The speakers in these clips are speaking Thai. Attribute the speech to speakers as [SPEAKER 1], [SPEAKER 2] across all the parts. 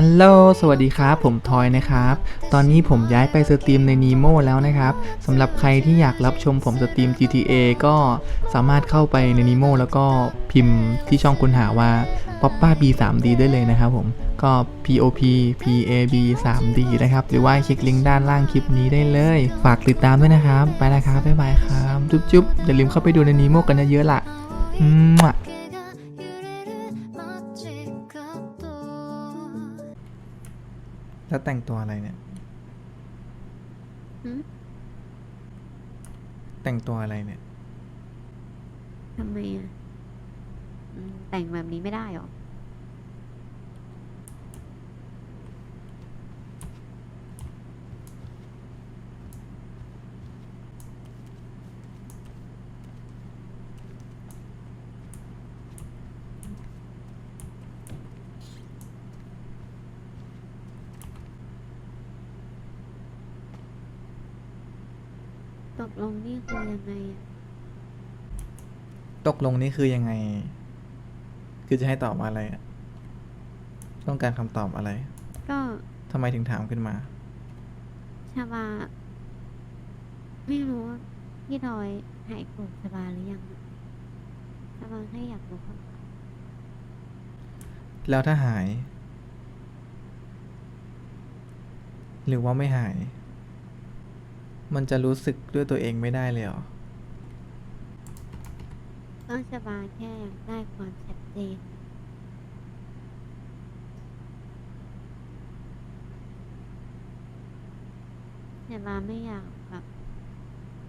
[SPEAKER 1] ฮัลโหล สวัสดีครับ ผมทอยนะครับ ตอนนี้ผมย้ายไปสตรีมใน Nemo แล้วนะครับ สำหรับใครที่อยากรับชมผมสตรีม GTA ก็สามารถเข้าไปใน Nemo แล้วก็พิมพ์ที่ช่องค้นหาว่า Poppa B 3D ได้เลยนะครับผม ก็ POP PAB 3D นะครับ หรือว่าคลิกลิงก์ด้านล่างคลิปนี้ได้เลย ฝากติดตามด้วยนะครับ ไปแล้วครับบ๊ายบายครับ จุ๊บๆ อย่าลืมเข้าไปดูใน Nemo กันเยอะๆล่ะอืม แล้วแต่งตัวอะไรเนี่ย
[SPEAKER 2] หืม
[SPEAKER 1] แต่งตัวอะไรเนี่ย
[SPEAKER 2] ทำไมอะอืมแต่งแบบนี้ไม่ได้หรอ กลงนี่คือยังไงอะ
[SPEAKER 1] ตกลงนี่คือยังไง คือจะให้ตอบอะไรอะต้องการคำตอบอะไร
[SPEAKER 2] ก็
[SPEAKER 1] ทำไมถึงถามขึ้นมา
[SPEAKER 2] ชาบา ไม่รู้ว่าพี่ดอยหายโกรธชาบาหรือยังอะชาบาแค่อยากรู้คำตอบ
[SPEAKER 1] แล้วถ้าหาย หรือว่าไม่หาย มันจะรู้สึกด้วยตัวเองไม่ได้เลยเหรอ
[SPEAKER 2] ก็ชาบาแค่อยากได้ความชัดเจนชาบาไม่อยากแบบ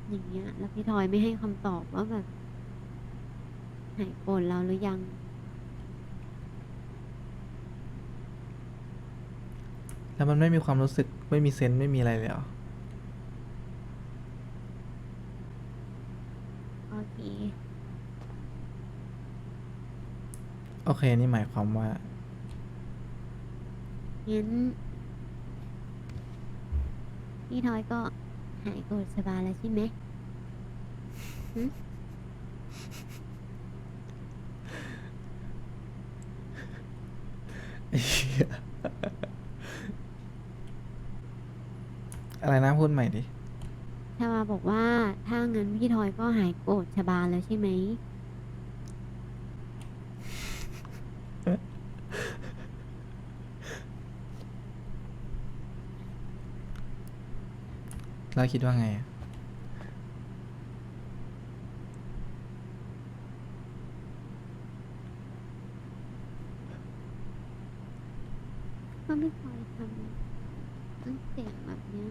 [SPEAKER 2] อย่างเงี้ย แล้วพี่ทอยไม่ให้คำตอบว่าแบบหายโกรธเราหรือยัง
[SPEAKER 1] แล้วมันไม่มีความรู้สึกไม่มีเซนส์ไม่มีอะไรเลยเหรอ
[SPEAKER 2] โอเค
[SPEAKER 1] โอเค นี่หมายความว่า
[SPEAKER 2] งั้นพี่ทอยก็หายโกรธสบายแล้วใช่ไหม
[SPEAKER 1] อะไรนะพูดใหม่ดิ
[SPEAKER 2] ชาบาบอกว่าถ้างั้นพี่ทอยก็หายโกรธชบาแล้วใช่ไหม
[SPEAKER 1] เราคิดว่าไงอะ
[SPEAKER 2] ก็ไม่ทอยทำตั้งเสียงแบบเนี้ย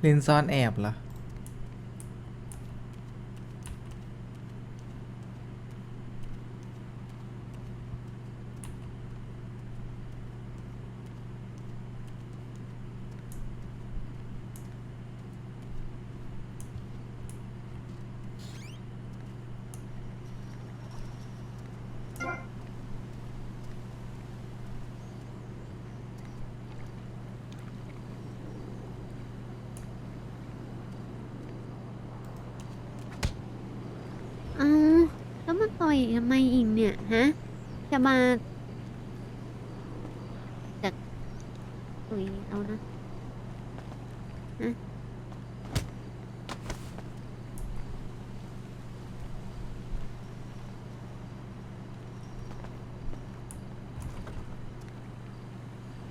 [SPEAKER 1] เล่นซ่อนแอบเหรอ
[SPEAKER 2] อ้าวแล้วมา ต่อยทำไมอีกเนี่ยฮะ จะมาจากตุยเอานะ ฮะ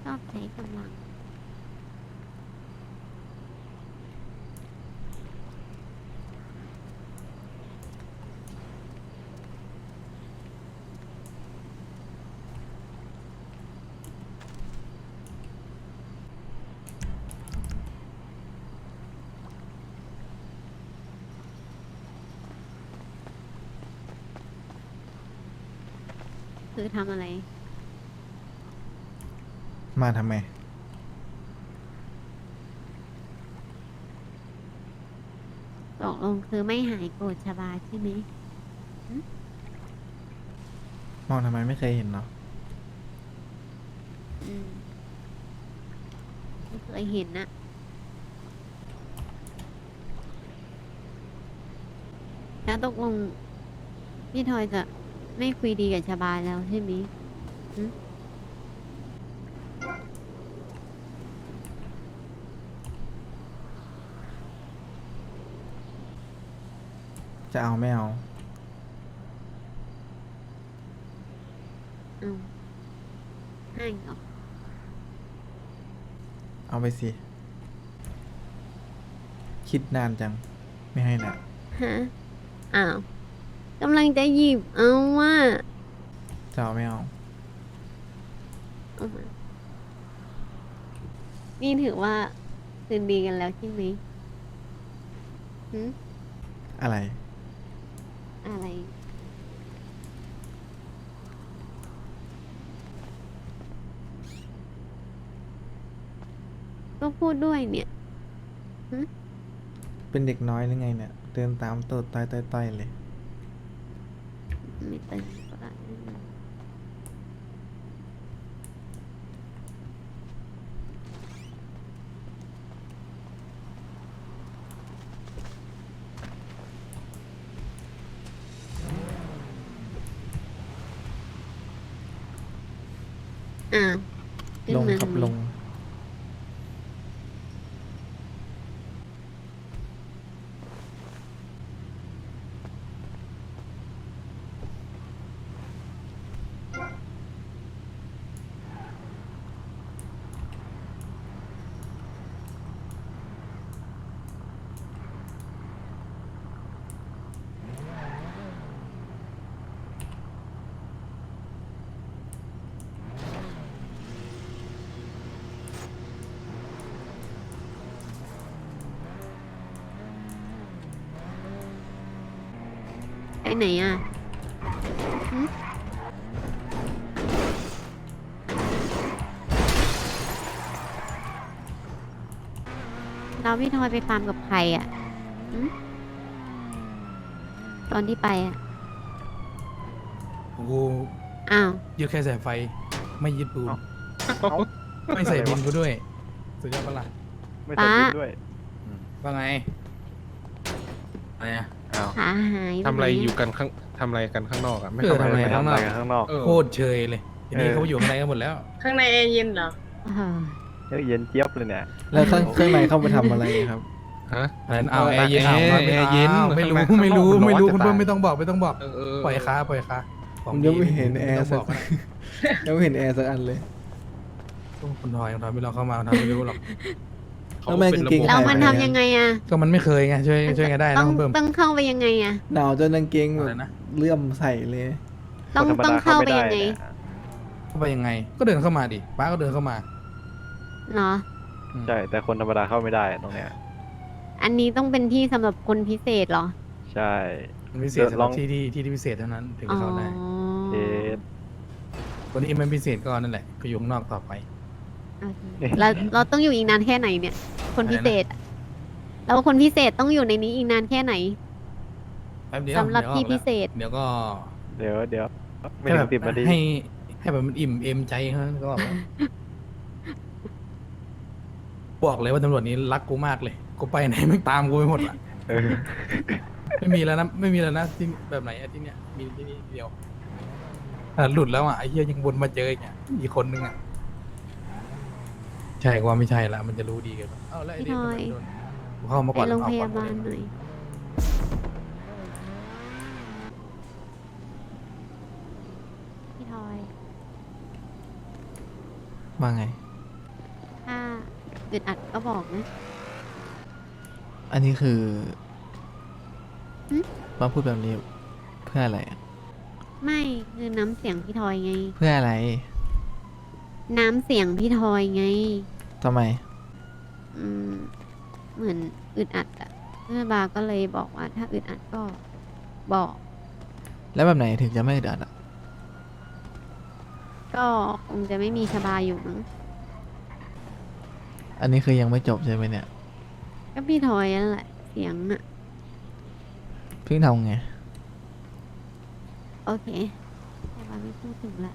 [SPEAKER 2] ชอบใช้กำลัง คือทำอะไร
[SPEAKER 1] มาทำไม
[SPEAKER 2] ตกลงคือไม่หายโกรธชบาใช่ไหม
[SPEAKER 1] มองทำไมไม่เคยเห็นเนาะ
[SPEAKER 2] อืมไม่เคยเห็นนะแล้วตกลงพี่ทอยกับ ไม่คุยดีกับชาบาแล้วใช่ไหม
[SPEAKER 1] จะเอาไม่เอา
[SPEAKER 2] เอาให้เหรอ
[SPEAKER 1] เอาไปสิ คิดนานจัง ไม่ให้นะ
[SPEAKER 2] ฮะอ้าว กำลังจะหยิบเอาว่า
[SPEAKER 1] จะเอาไม่เอา
[SPEAKER 2] เอามานี่ถือว่าคืนดีกันแล้วใช่ไหมหืม
[SPEAKER 1] อะไร
[SPEAKER 2] อะไร ก็พูดด้วยเนี่ย
[SPEAKER 1] เป็นเด็กน้อยหรือไงเนี่ย เดินตามตัวต้อยต้อยต้อยเลย
[SPEAKER 2] ไม่เติมก็ได้นะอ่าวขึ้น
[SPEAKER 1] ลง
[SPEAKER 2] มา
[SPEAKER 1] ครับ
[SPEAKER 2] ทำไม
[SPEAKER 1] ลง
[SPEAKER 2] ไปไหนอะหึเราพี่ทอยไปฟาร์มกับใครอะหึตอนที่ไปอะ
[SPEAKER 3] กู
[SPEAKER 2] อ้าว
[SPEAKER 3] ยึดแค่สายไฟ ไม่ยึดปูน
[SPEAKER 4] เอ้า
[SPEAKER 3] ไม่ใส่บินกูด้วย สุดยอดปะล่ะ
[SPEAKER 4] ไม่ใส่บินด้วย
[SPEAKER 3] ว่าไงอะไรอะ
[SPEAKER 4] อ้าว
[SPEAKER 2] ขาหายป
[SPEAKER 5] ทำอะไร
[SPEAKER 2] หน
[SPEAKER 5] อยู่กันข้างทำอะไรกันข้างนอกอะไม่
[SPEAKER 3] เออ
[SPEAKER 5] เข้า
[SPEAKER 3] ทำ
[SPEAKER 5] มา
[SPEAKER 3] อะไร
[SPEAKER 5] เลย
[SPEAKER 3] ข้างนอก
[SPEAKER 4] ไปข้างนอก
[SPEAKER 5] เออ
[SPEAKER 3] โคตรเชยเลยทีนี้
[SPEAKER 4] เออ
[SPEAKER 3] เขาอยู่ข้างในกันหมดแล้ว
[SPEAKER 6] ข้างในแอร์เย็นเหรอ
[SPEAKER 2] เออ
[SPEAKER 4] เฮ้ยเย็นเจี๊ยบเลยเนี่ย
[SPEAKER 1] แล้วข้างข้างในเข้าไปทำอะไรครับ
[SPEAKER 5] ฮะ
[SPEAKER 3] อะไรนะเอาแอร์เย็น
[SPEAKER 5] แอ
[SPEAKER 3] เอา
[SPEAKER 5] ร์
[SPEAKER 3] ไม่
[SPEAKER 5] แอร์เย็น
[SPEAKER 3] เอาไม่รู้
[SPEAKER 5] ข้างใน
[SPEAKER 3] ไม่รู้
[SPEAKER 5] ข้างนอก
[SPEAKER 3] ไม่รู้
[SPEAKER 5] ร้อนจะ
[SPEAKER 3] คุณเพิ่ม
[SPEAKER 5] ตาย
[SPEAKER 3] ไม่ต้องบอกไม่ต้องบอก
[SPEAKER 5] เออเออ
[SPEAKER 3] ปล่อยค้าปล่อยค้าของ
[SPEAKER 1] ผมยังไม่
[SPEAKER 3] ดี
[SPEAKER 1] เห็นแอร์
[SPEAKER 3] ไม่
[SPEAKER 1] สั
[SPEAKER 3] ต้อกงบอกนะ
[SPEAKER 1] ยังไม่เห็นแอร์สักอันเลย
[SPEAKER 3] คุณทอยคุณทอยไม่ลองเข้ามาคุณทอยไม่รู้หรอก
[SPEAKER 5] เขา
[SPEAKER 1] แล้วแม่ง
[SPEAKER 5] เป็นระ
[SPEAKER 1] กางเก
[SPEAKER 5] บบ
[SPEAKER 1] ง
[SPEAKER 2] แล้ว
[SPEAKER 1] หาย
[SPEAKER 2] มัน
[SPEAKER 1] ไปไหน
[SPEAKER 2] ทำ
[SPEAKER 1] อะ
[SPEAKER 2] ยังไงอะ
[SPEAKER 3] ก็มันไม่เคยไงช่วยช่วยกันได้นะ
[SPEAKER 2] ต้อง
[SPEAKER 3] คุณเพิ่ม
[SPEAKER 2] ต้องเข้าไปยังไงอะ
[SPEAKER 1] หนาวจนกางเกงแบ
[SPEAKER 3] อะไร
[SPEAKER 1] บ
[SPEAKER 3] นะ
[SPEAKER 1] เลื่อมใส่เลย
[SPEAKER 2] ต้อง
[SPEAKER 4] คนธรรม
[SPEAKER 2] ต้อง
[SPEAKER 4] ดา
[SPEAKER 2] เข้าไป
[SPEAKER 4] ม่
[SPEAKER 2] ยังไง
[SPEAKER 4] ด้เนี่ย
[SPEAKER 3] เข้าไปยังไง ก็เดินเข้ามาดิป้าก็เดินเข้ามา
[SPEAKER 2] เหรอ
[SPEAKER 3] อืม
[SPEAKER 4] ใช่แต่คนธรรมดาเข้าไม่ได้ตรงเนี้ย
[SPEAKER 2] อันนี้ต้องเป็นที่สำหรับคนพิเศษเหรอ
[SPEAKER 4] ใช่
[SPEAKER 3] มันพิเศษสำห
[SPEAKER 4] ล
[SPEAKER 3] รั
[SPEAKER 4] อบง
[SPEAKER 3] ที่ที่ที่ที่พิเศษเท่านั้นถึง
[SPEAKER 2] อ๋อ
[SPEAKER 3] จะเข้าได้
[SPEAKER 4] เอ๊ะ
[SPEAKER 3] คนที่มันพิเศษก็นั่นแหละก็อยู่ข้างนอกต่อไป
[SPEAKER 2] โอเคเราเราต้องอยู่อีกนานแค่ไหนเนี่ย คนพิเศษอะแล้วคนพิเศษต้องอยู่ในนี้อีกนานแค่ไหน
[SPEAKER 3] แป๊บเดียว
[SPEAKER 2] สำหรับ
[SPEAKER 3] ดี๋ยว
[SPEAKER 2] ที่
[SPEAKER 3] ออก
[SPEAKER 2] พิ
[SPEAKER 3] แล้ว
[SPEAKER 2] เศษ
[SPEAKER 3] เดี๋ยวก็
[SPEAKER 4] เดี๋ยวเดี๋ยวไม่
[SPEAKER 3] ให้
[SPEAKER 4] ถึ
[SPEAKER 3] แบ
[SPEAKER 4] ง
[SPEAKER 3] บ
[SPEAKER 4] สิบนาที
[SPEAKER 3] ให้ให้แบบมันอิ่มเอมใจเขาก็บอกว่าบอกเลยว่าตำรวจนี้รักกูมากเลย กูไปไหนไม่งตามกูไปหมดละ
[SPEAKER 4] เออ
[SPEAKER 3] ไม่มีแล้วนะไม่มีแล้วนะที่แบบไหนอะที่เนี้ยมีที่นี่เดียวอะหลุดแล้วอะไอ้เหี้ยยังวนมาเจออีกอะอีกคนนึงอะ ใช่กว่าไม่ใช่ละมันจะรู้ดีกันเอ้าแล้วไอ้เด็กทำไมโดนกูเข้ามา
[SPEAKER 2] ไป
[SPEAKER 3] ก่อน
[SPEAKER 2] โรง
[SPEAKER 3] เอ
[SPEAKER 2] พ
[SPEAKER 3] ก่
[SPEAKER 2] ยา
[SPEAKER 3] อน
[SPEAKER 2] บาลหน่อย พี่ทอย
[SPEAKER 1] ว่าไง
[SPEAKER 2] ถ้าอึดอัดก็บอกนะ
[SPEAKER 1] อันนี้คือ
[SPEAKER 2] หึ
[SPEAKER 1] มาพูดแบบนี้เพื่ออะไรอะ
[SPEAKER 2] ไม่คือน้ำเสียงพี่ทอยไง
[SPEAKER 1] เพื่ออะไร
[SPEAKER 2] น้ำเสียงพี่ทอยไง
[SPEAKER 1] ทำไม
[SPEAKER 2] อืม เหมือนอึดอัดอะเพื่อนบาก็เลยบอกว่า ถ้าอึดอัดก็บอก
[SPEAKER 1] แล้วแบบไหนถึงจะไม่อึดอัดอะ
[SPEAKER 2] ก็คงจะไม่มีชบาอยู่มั้ง
[SPEAKER 1] อันนี้คือยังไม่จบใช่ไหมเนี่ย
[SPEAKER 2] ก็พี่ทอยนั่นแหละ เสียงอะ
[SPEAKER 1] เพิ่งทำไง
[SPEAKER 2] โอเคชบาไม่พูดถึงละ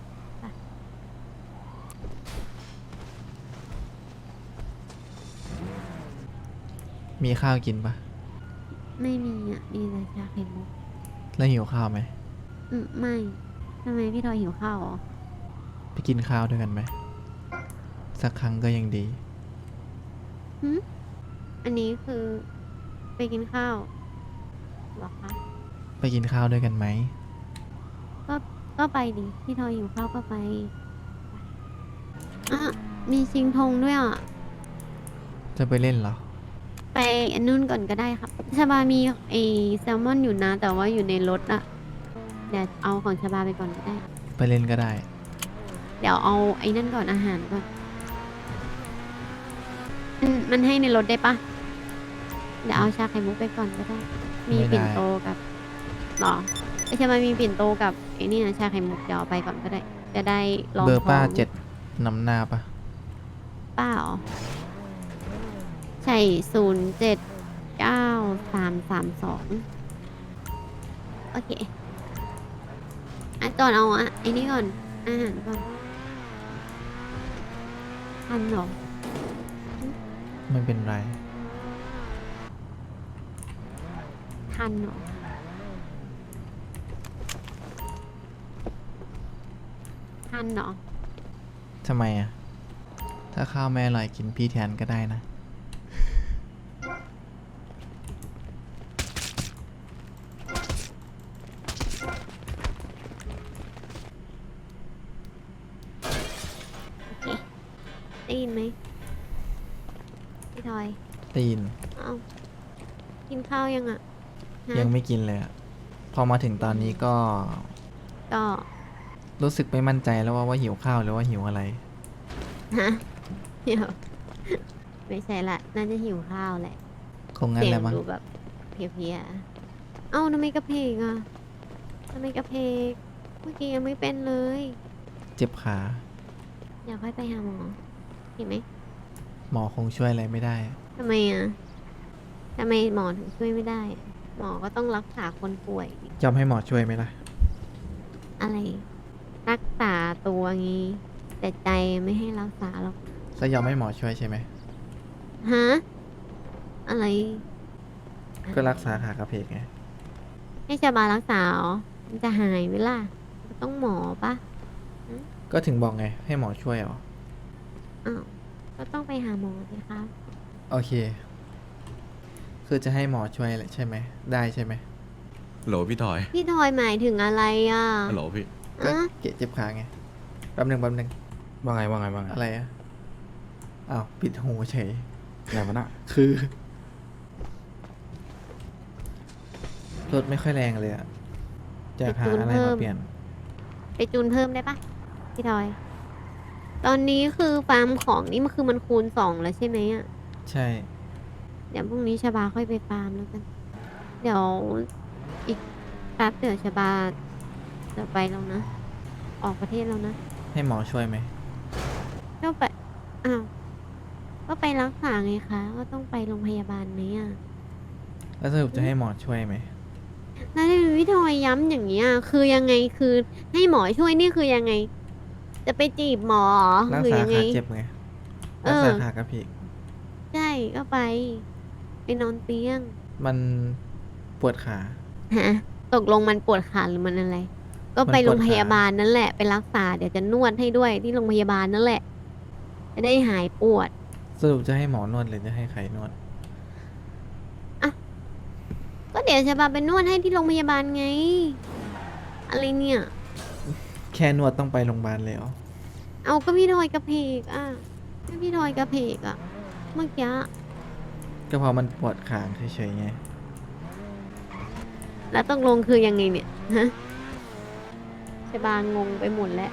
[SPEAKER 1] มีข้าวกินปะ
[SPEAKER 2] ไม่มีอะมีแต่ชาไข่มุก
[SPEAKER 1] แล้วหิวข้าวไหม
[SPEAKER 2] อืมไม่ทำไมพี่ทอยหิวข้าวเหรอ
[SPEAKER 1] ไปกินข้าวด้วยกันไหมสักครั้งก็ยังดี
[SPEAKER 2] หึอันนี้คือไปกินข้าวเหรอคะ
[SPEAKER 1] ไปกินข้าวด้วยกันไหม
[SPEAKER 2] ก็ก็ไปดิพี่ทอยหิวข้าวก็ไปอะมีชิงธงด้วยอะ
[SPEAKER 1] จะไปเล่นเหรอ
[SPEAKER 2] ไปอันนู้นก่อนก็ได้ครับชาบามีไอแซลมอนอยู่นะ แต่ว่าอยู่ในรถอะเดี๋ยวเอาของชาบาไปก่อนก็ได้
[SPEAKER 1] ไปเล่นก็ได้
[SPEAKER 2] เดี๋ยวเอาไอ้นั่นก่อนอาหารก่อนมันมันให้ในรถได้ปะเดี๋ยวเอาชาไข่มุกไปก่อนก็ได้ มี
[SPEAKER 1] ไม่ได้
[SPEAKER 2] ปิ่นโตกับหรอไอชาบามีปิ่นโตกับไอ้นี่นะชาไข่มุกเดี๋ยวเอาไปก่อนก็ได้ จะได้ลอง
[SPEAKER 1] เบอร์ป้า
[SPEAKER 2] ของ
[SPEAKER 1] เจ็ดนำหน้าปะ
[SPEAKER 2] ป้าเหรอ ใช่ศูนย์เจ็ดเก้าสามสามสองโอเคอะก่อนเอาอะไอ้นี่ก่อน อาหารก่อนทันเหรอ
[SPEAKER 1] ไม่เป็นไร
[SPEAKER 2] ทันเหรอทันเหรอ
[SPEAKER 1] ทำไมอะ ถ้าข้าวแม่อร่อยกินพี่แทนก็ได้นะ
[SPEAKER 2] ได้ยินไหมพี่ทอย
[SPEAKER 1] ได้ยิน
[SPEAKER 2] เอากินข้าวยังอะฮะ
[SPEAKER 1] ยังไม่กินเลยอะพอมาถึงตอนนี้ก็
[SPEAKER 2] ก็
[SPEAKER 1] รู้สึกไม่มั่นใจแล้วว่าว่าหิวข้าวหรือว่าหิวอะไร
[SPEAKER 2] ฮะเดี๋ยวไม่ใช่ละน่าจะหิวข้าวแหละ
[SPEAKER 1] คงงั้น
[SPEAKER 2] เสี
[SPEAKER 1] แห
[SPEAKER 2] ย
[SPEAKER 1] ละ
[SPEAKER 2] ง
[SPEAKER 1] มั้ง
[SPEAKER 2] ดูแบบเพลียๆเอ้าทำไมกระเพกอะทำไมกระเพกเมื่อกี้ยังไม่เป็นเลย
[SPEAKER 1] เจ็บขา
[SPEAKER 2] อยากให้ไปหาหมอ เห็นไหม
[SPEAKER 1] หมอคงช่วยอะไรไม่ได้
[SPEAKER 2] ทำไมอะทำไมหมอถึงช่วยไม่ได้อะหมอก็ต้องรักษาคนป่วยดิ
[SPEAKER 1] ยอมให้หมอช่วยไหมล่ะ
[SPEAKER 2] อะไร รักษาตัวงี้ แต่ใจไม่ให้รักษาหรอก
[SPEAKER 1] จะยอมให้หมอช่วยใช่ไหม
[SPEAKER 2] ฮะอะไร
[SPEAKER 1] ก็รักษาขากระเพกไง
[SPEAKER 2] ให้ชาบารักษาเหรอมันจะหายไหมล่ะก็ต้องหมอปะ
[SPEAKER 1] ก็ถึงบอกไง ให้หมอช่วยเหรอ
[SPEAKER 2] อ้าวก็ต้องไปหาหมอสิคะ
[SPEAKER 1] โอเค คือจะให้หมอช่วยแหละใช่ไหม ได้ใช่ไหม
[SPEAKER 6] โหลพี่ถอย
[SPEAKER 2] พี่ทอยหมายถึงอะไรอะ
[SPEAKER 6] ฮัลโหลพี่
[SPEAKER 1] ก็
[SPEAKER 2] อะ
[SPEAKER 1] เกะเจ็บขาไงแป๊บหนึ่งแป๊บหนึ่ง
[SPEAKER 3] ว่าไงว่าไงว่าไง
[SPEAKER 1] อะไรอะอ้าวปิดหูเฉย
[SPEAKER 3] ไหนวะน่ะ
[SPEAKER 1] คือรถไม่ค่อยแรงเลยอะจะหาอะไรมาเปลี่ยน
[SPEAKER 2] ไปจูนเพิ่มได้ปะพี่ทอย ตอนนี้คือฟาร์มของนี่มันคือมันคูณสองแล้วใช่ไหมอะ
[SPEAKER 1] ใช่
[SPEAKER 2] เดี๋ยวพรุ่งนี้ชาบาค่อยไปฟาร์มแล้วกัน เดี๋ยวอีกแป๊บเดี๋ยวชาบาจะไปแล้วนะ ออกประเทศแล้วนะ
[SPEAKER 1] ให้หมอช่วยไหม
[SPEAKER 2] ก็ไป อ้าว ก็ไปรักษาไงคะ ก็ต้องไปโรงพยาบาลไหมอะ
[SPEAKER 1] แล้วสรุปจะให้หมอช่วยไหม
[SPEAKER 2] แล้วที่พี่ทอยย้ำอย่างเงี้ยคือยังไงคือให้หมอช่วยนี่คือยังไง จะไปจีบหมอเหรอ
[SPEAKER 1] รัก
[SPEAKER 2] หรือ
[SPEAKER 1] ษา
[SPEAKER 2] ยังไง
[SPEAKER 1] ขาเจ็บไง
[SPEAKER 2] เอ
[SPEAKER 1] รัก
[SPEAKER 2] อ
[SPEAKER 1] ษาขากระเพก
[SPEAKER 2] ใช่ก็ไป ไปนอนเตียง
[SPEAKER 1] มันปวดขา
[SPEAKER 2] ฮะตกลงมันปวดขาหรือมันอะไร ก็
[SPEAKER 1] มัน
[SPEAKER 2] ไป
[SPEAKER 1] ปวด
[SPEAKER 2] โรงพยา
[SPEAKER 1] ขา
[SPEAKER 2] บาลนั่นแหละ ไปรักษาเดี๋ยวจะนวดให้ด้วยที่โรงพยาบาลนั่นแหละจะได้หายปวด
[SPEAKER 1] สรุปจะให้หมอนวดหรือจะให้ใครนวด
[SPEAKER 2] ก็เดี๋ยวจะพาไปนวดให้ที่โรงพยาบาลไง อะไรเนี่ย
[SPEAKER 1] แค่นวดต้องไปโรงพยาบาลเลยเหรอ
[SPEAKER 2] เอาก็พี่ทอยกระเพกอะก็พี่ทอยกระเพกอะ เมื่อกี้
[SPEAKER 1] ก็เพราะมันปวดขาเฉยๆไง
[SPEAKER 2] แล้วตกลงคือยังไงเนี่ยฮะชบางงไปหมดแล้ว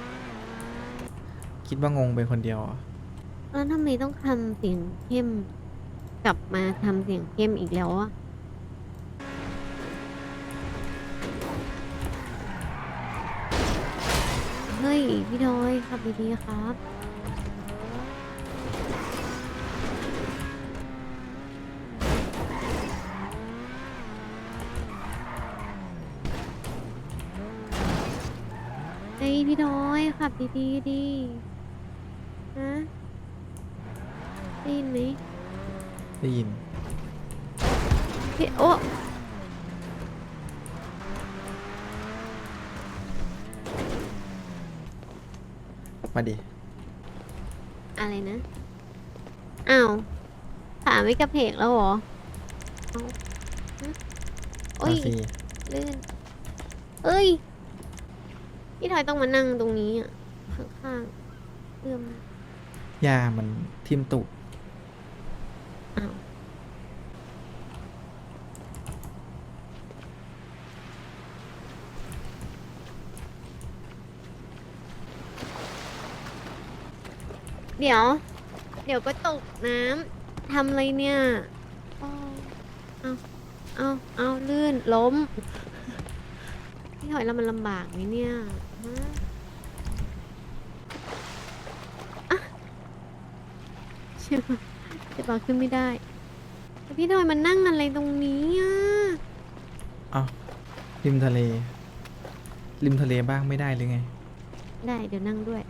[SPEAKER 1] คิดว่างงเป็นคนเดียวเหรอ
[SPEAKER 2] แล้วทำไมต้องทำเสียงเข้ม กลับมาทำเสียงเข้มอีกแล้วอะ พี่ทอยขับดีๆครับ เฮ้ยพี่ทอยขับดีๆดีฮะได้ยินไหม
[SPEAKER 1] ได้ยิน
[SPEAKER 2] พี่โอ้
[SPEAKER 1] มาดิ
[SPEAKER 2] อะไรนะ อ้าวขาไม่กระเพกแล้วเหรอเอาฮะโอ้ยลื่น เอ้ย พี่ทอยต้องมานั่งตรงนี้อะ ข้างๆเอื้อม
[SPEAKER 1] ยามันทิมตุก
[SPEAKER 2] อ้าว เดี๋ยว เดี๋ยวก็ตกน้ำทำอะไรเนี่ยอ้อเอาเอาเอาลื่นล้มพี่หอยแล้วมันลำบากไหมเนี่ยฮะอะใช่ปะใช่ปะขึ้นไม่ได้แล้วพี่หอยมันนั่งอะไรตรงนี้อะ
[SPEAKER 1] เอาริมทะเล ริมทะเลบ้างไม่ได้เลยไง
[SPEAKER 2] ได้เดี๋ยวนั่งด้วย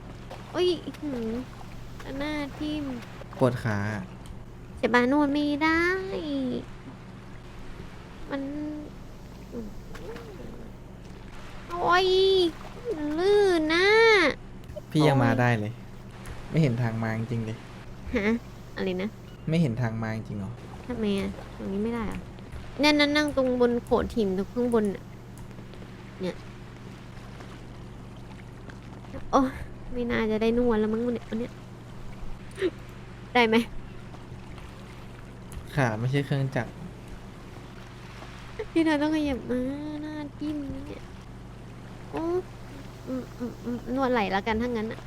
[SPEAKER 2] โอ้ยหืม หน้าทิ่ม
[SPEAKER 1] ปวดขา
[SPEAKER 2] จะบานวดไม่ได้ มันโอ้ยลื่นนะ
[SPEAKER 1] พี่ยัง
[SPEAKER 2] โอ้ย
[SPEAKER 1] มาได้เลย ไม่เห็นทางมาจริงๆเลย
[SPEAKER 2] ฮะอะไรนะ
[SPEAKER 1] ไม่เห็นทางมาจริงเหรอ
[SPEAKER 2] ทำไมอะตรงนี้ไม่ได้เหรอะนั่นนั่นนั่งตรงบนโขดหินตรงข้างบนน่ะเนี่ยโอ้ไม่น่าจะได้นวดแล้วมั้งวันเนี้ยวันเนี้ย ได้ไหม
[SPEAKER 1] ขาไม่ใช่เครื่องจักร
[SPEAKER 2] พี่เธอต้องขยับมาหน้าทิ่มเนี่ยโอ้อืมอืมอืมนวดไหล่แล้วกันถ้างั้นอะ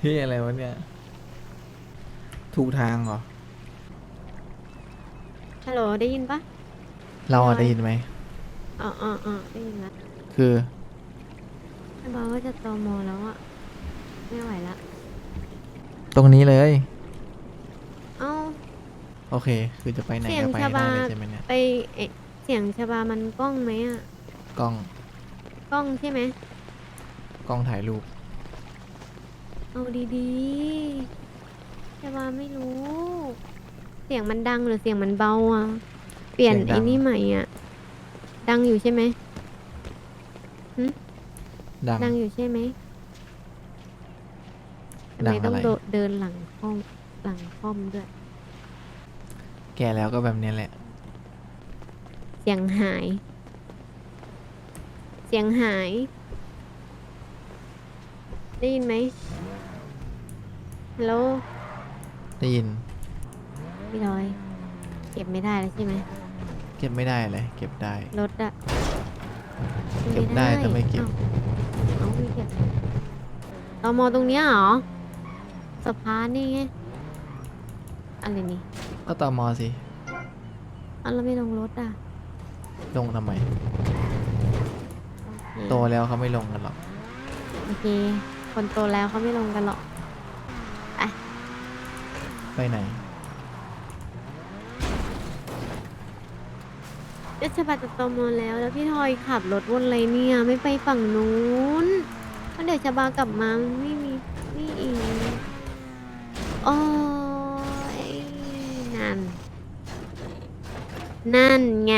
[SPEAKER 1] เฮ้ยอะไรวะเนี่ย ถูกทางเหรอ
[SPEAKER 2] ฮัลโหลได้ยินปะ
[SPEAKER 1] เราอะ
[SPEAKER 2] ได้
[SPEAKER 1] ได้ยินไหม
[SPEAKER 2] อ๋ออ๋ออ๋อได้ยินละ
[SPEAKER 1] คือ
[SPEAKER 2] ถ้าบอกว่าจะตอมอแล้วอะไม่ไหวละ
[SPEAKER 1] ตรงนี้เลย
[SPEAKER 2] เอ้า
[SPEAKER 1] โอเค คือจะไปไหน
[SPEAKER 2] เสียง
[SPEAKER 1] ก็ไป
[SPEAKER 2] ชะ
[SPEAKER 1] ได้
[SPEAKER 2] บา
[SPEAKER 1] เลยใช่ไหมเนี่ย
[SPEAKER 2] ไปเอะเสียงชบามันกล้องไหมอะ
[SPEAKER 1] กล้อง
[SPEAKER 2] กล้องใช่ไหม
[SPEAKER 1] กล้องถ่ายรูป
[SPEAKER 2] เอาดีๆชบาไม่รู้ เสียงมันดังหรือเสียงมันเบาอะเปลี่ยน
[SPEAKER 1] เสียงดั
[SPEAKER 2] ไอ้
[SPEAKER 1] ง
[SPEAKER 2] นี่ใหม่อะดังอยู่ใช่ไหม
[SPEAKER 1] ดัง
[SPEAKER 2] ดังอยู่ใช่ไหมทำ
[SPEAKER 1] ดั
[SPEAKER 2] ไม
[SPEAKER 1] ง
[SPEAKER 2] ต้อ
[SPEAKER 1] อะ
[SPEAKER 2] ง
[SPEAKER 1] ไร
[SPEAKER 2] โดดเดินหลังห้องหลังคอมด้วย
[SPEAKER 1] แก่แล้วก็แบบเนี้ยแหละ
[SPEAKER 2] เสียงหาย เสียงหาย ได้ยินไหมฮัลโหล
[SPEAKER 1] ได้ยิน
[SPEAKER 2] พี่ลอย เก็บไม่ได้แล้วใช่ไหม
[SPEAKER 1] เก็บไม่ได้เลย เก็บได้
[SPEAKER 2] รถอะ
[SPEAKER 1] เก็บได้แต่ไม่เก็บ
[SPEAKER 2] อ้าเอาไม่เก็บตอมอตรงเนี้ยเหรอสะพานนี่ไงอะไรนี่
[SPEAKER 1] ก็ต่อมอสิ
[SPEAKER 2] เอาแล้วไม่ลงรถอะ
[SPEAKER 1] ลงทำไม
[SPEAKER 2] โอเค
[SPEAKER 1] โตแล้วเขาไม่ลงกันหรอก
[SPEAKER 2] โอเค คนโตแล้วเขาไม่ลงกันหรอก
[SPEAKER 1] ไปไหน
[SPEAKER 2] เดี๋ยวจะไปจะตอมอแล้ว แล้วพี่ทอยขับรถวนอะไรเนี่ย ไม่ไปฝั่งนู้นเพราะเดี๋ยวชะบากลับมามันไม่มีนี่อีกโอ้ยนั่น นั่นไง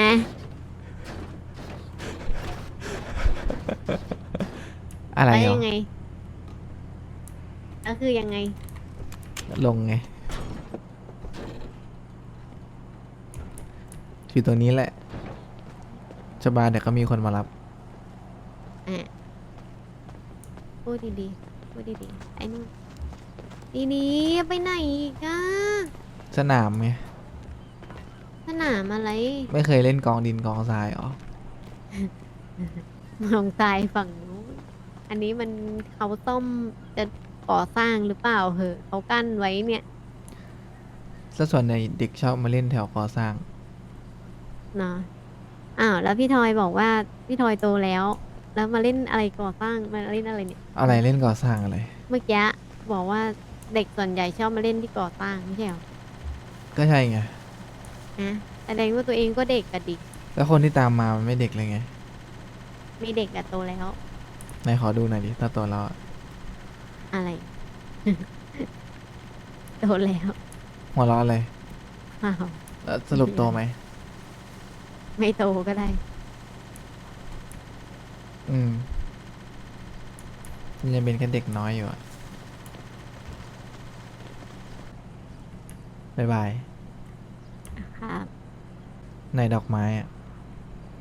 [SPEAKER 1] อะไร
[SPEAKER 2] แล้ว
[SPEAKER 1] เหรอ
[SPEAKER 2] ยังไงก็คือยังไง
[SPEAKER 1] ลงไง อยู่ตรงนี้แหละชบาเดี๋ยวก็มีคนมารับ
[SPEAKER 2] อะ พูดดีๆ พูดดีๆ ไอ้นู่นดีๆ ไปไหนอีกอะ
[SPEAKER 1] สนามไง
[SPEAKER 2] สนามอะไร
[SPEAKER 1] ไม่เคยเล่นกองดินกองทรายเหรอ
[SPEAKER 2] มองทรายฝั่งนู้นอันนี้มันเขาต้มจะก่อสร้างหรือเปล่าเหอะเขากั้นไว้เนี่ย
[SPEAKER 1] ซะส่วนใหญ่เด็กชอบมาเล่นแถวก่อสร้าง
[SPEAKER 2] เนาะอ้าวแล้วพี่ทอยบอกว่าพี่ทอยโตแล้ว แล้วมาเล่นอะไรก่อสร้างมาเล่นอะไรเนี่ย
[SPEAKER 1] อะไรเล่นก่อสร้างอะไร
[SPEAKER 2] เมื่อกี้บอกว่าเด็กส่วนใหญ่ชอบมาเล่นที่ก่อสร้างไม่ใช่เหรอ
[SPEAKER 1] ก็ใช่ไง
[SPEAKER 2] นะแสดงว่าตัวเองก็เด็กกับดิก
[SPEAKER 1] แล้วคนที่ตามมามไม่เด็กเลยไง
[SPEAKER 2] มีเด็กกับโตแล้ว
[SPEAKER 1] นายขอดูหน่อยดิถ้าโตแล้วอะ
[SPEAKER 2] ไร โตแล้ว
[SPEAKER 1] หัวเราะอะไร
[SPEAKER 2] อ้าว
[SPEAKER 1] แล้วสรุปโตไหม
[SPEAKER 2] ไม่โตก็ได้
[SPEAKER 1] อืมยังเป็นแค่เด็กน้อยอยู่อะบายบาย
[SPEAKER 2] ครับ
[SPEAKER 1] ในดอกไม้อะ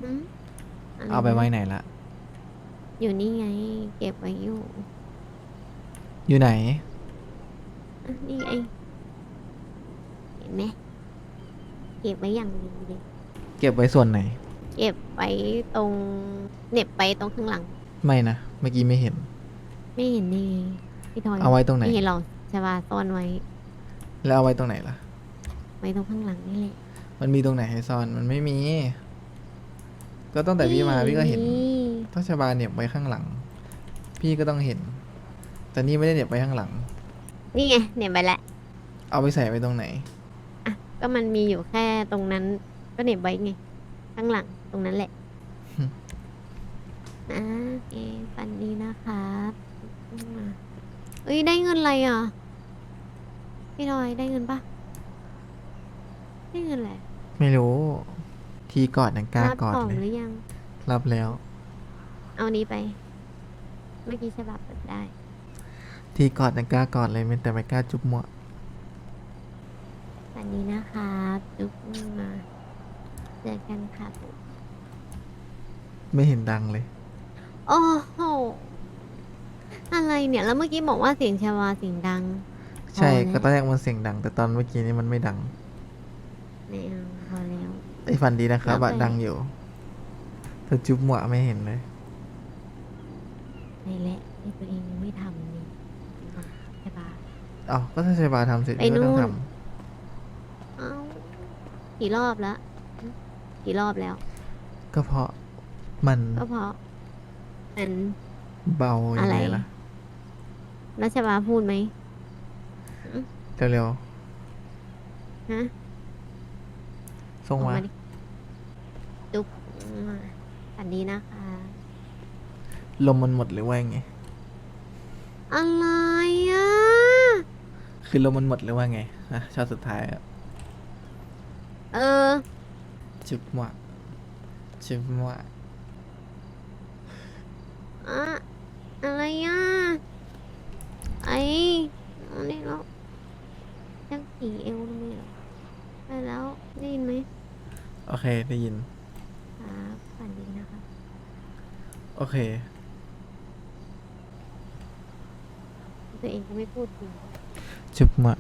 [SPEAKER 2] หืมะร
[SPEAKER 1] เอาไปไว้
[SPEAKER 2] นะ
[SPEAKER 1] ไหนละ
[SPEAKER 2] อยู่นี่ไง เก็บไว้อยู่
[SPEAKER 1] อยู่ไหน
[SPEAKER 2] อะนี่ไงเห็นไหมเก็บไว้อย่างดีเลย
[SPEAKER 1] เก็บไว้ส่วนไหน
[SPEAKER 2] เก็บไว้ตรงเหน็บไปตรงข้างหลัง
[SPEAKER 1] ไม่นะ เมื่อกี้ไม่เห็น
[SPEAKER 2] ไม่เห็นนี่ไงพี่ทอย
[SPEAKER 1] เอาไว้ตรงไหน
[SPEAKER 2] ไม่เห็นหรอกใช่ป่ะซ่อนไว้
[SPEAKER 1] แล้วเอาไว้ตรงไหนล่ะ
[SPEAKER 2] ไว้ตรงข้างหลังนี่แหละ
[SPEAKER 1] มันมีตรงไหนให้ซ่อนมันไม่มี ก็ตั้งแต่พี่มาพี่ก็เห็นถ้าชบาเหน็บไว้ข้างหลัง พี่ก็ต้องเห็น แต่นี่ไม่ได้เหน็บไว้ข้างหลัง
[SPEAKER 2] นี่ไงเหน็บไปแล้ว
[SPEAKER 1] เอาไปใส่ไว้ตรงไหน
[SPEAKER 2] อะก็มันมีอยู่แค่ตรงนั้น ก็เหน็บไว้ไง ข้างหลังตรงนั้นแหละ
[SPEAKER 1] หึ
[SPEAKER 2] นะเอฟันดีนะครับอืมเอ้ยได้เงินอะไรอะ พี่ทอยได้เงินปะ ได้เงินอะไร
[SPEAKER 1] ไม่รู้ ทีกอดยังกล้า
[SPEAKER 2] รับ
[SPEAKER 1] กอด
[SPEAKER 2] ของ
[SPEAKER 1] เลย
[SPEAKER 2] หรือยัง
[SPEAKER 1] รับแล้ว
[SPEAKER 2] เอานี้ไป เมื่อกี้ฉบับเปิดได้
[SPEAKER 1] ทีกอดยังกล้ากอดเลยแต่ไม่กล้าจุ๊บมั่ว
[SPEAKER 2] อันนี้นะครับจุ๊บมาเจอกันครับ
[SPEAKER 1] ไม่เห็นดังเลย
[SPEAKER 2] โอ้โหอะไรเนี่ย แล้วเมื่อกี้บอกว่าเสียงชาวาเสียงดัง
[SPEAKER 1] ใช่
[SPEAKER 2] พอแล้ว
[SPEAKER 1] ก็ตอนแรกมันเสียงดัง แต่ตอนเมื่อกี้นี่มันไม่ดัง
[SPEAKER 2] ไม่ เอาพอแล้ว
[SPEAKER 1] ไอ้ฟันดีนะครับ
[SPEAKER 2] แล้ว
[SPEAKER 1] อะ
[SPEAKER 2] ไป
[SPEAKER 1] ดังอยู่แต่จุ๊บมั่วไม่เห็นเลย
[SPEAKER 2] ในแหละที่ตัวเองยังไม่ทำนี่ใช่ปะ
[SPEAKER 1] เอ้าก็ถ้าชบาทำเสร็จ
[SPEAKER 2] ไป
[SPEAKER 1] พี่ก็ต้อง
[SPEAKER 2] นู่น
[SPEAKER 1] ท
[SPEAKER 2] เอ้ากี่รอบแล้วกี่รอบแล้วำ
[SPEAKER 1] ก็เพราะมัน
[SPEAKER 2] ก็เพราะมัน
[SPEAKER 1] เบายัง
[SPEAKER 2] อะไร
[SPEAKER 1] ไงล่ะ
[SPEAKER 2] แล้วชบาพูดไหม
[SPEAKER 1] เร็ว
[SPEAKER 2] ฮะ
[SPEAKER 1] ๆ ส่ง
[SPEAKER 2] ออก
[SPEAKER 1] มา
[SPEAKER 2] มาดิจุ๊บมาอันนี้นะคะ
[SPEAKER 1] ลมมันหมดหรือว่ายังไง
[SPEAKER 2] อะไรอะ
[SPEAKER 1] คือลมมันหมดหรือว่าไงอะช็อตสุดท้ายอะ
[SPEAKER 2] เออ
[SPEAKER 1] จุ๊บมั่วจุ๊บมั่ว
[SPEAKER 2] อะอะไรอะ ไอ้อันนี้แล้วจังสีเอวทำไมเหรอไปแล้วได้ยินไหม
[SPEAKER 1] โอเค ได้ยิน
[SPEAKER 2] ครับฝันดีนะคะ
[SPEAKER 1] โอเค
[SPEAKER 2] ตัวเองก็ไม่พูดจริง
[SPEAKER 1] จุ๊บมั่ว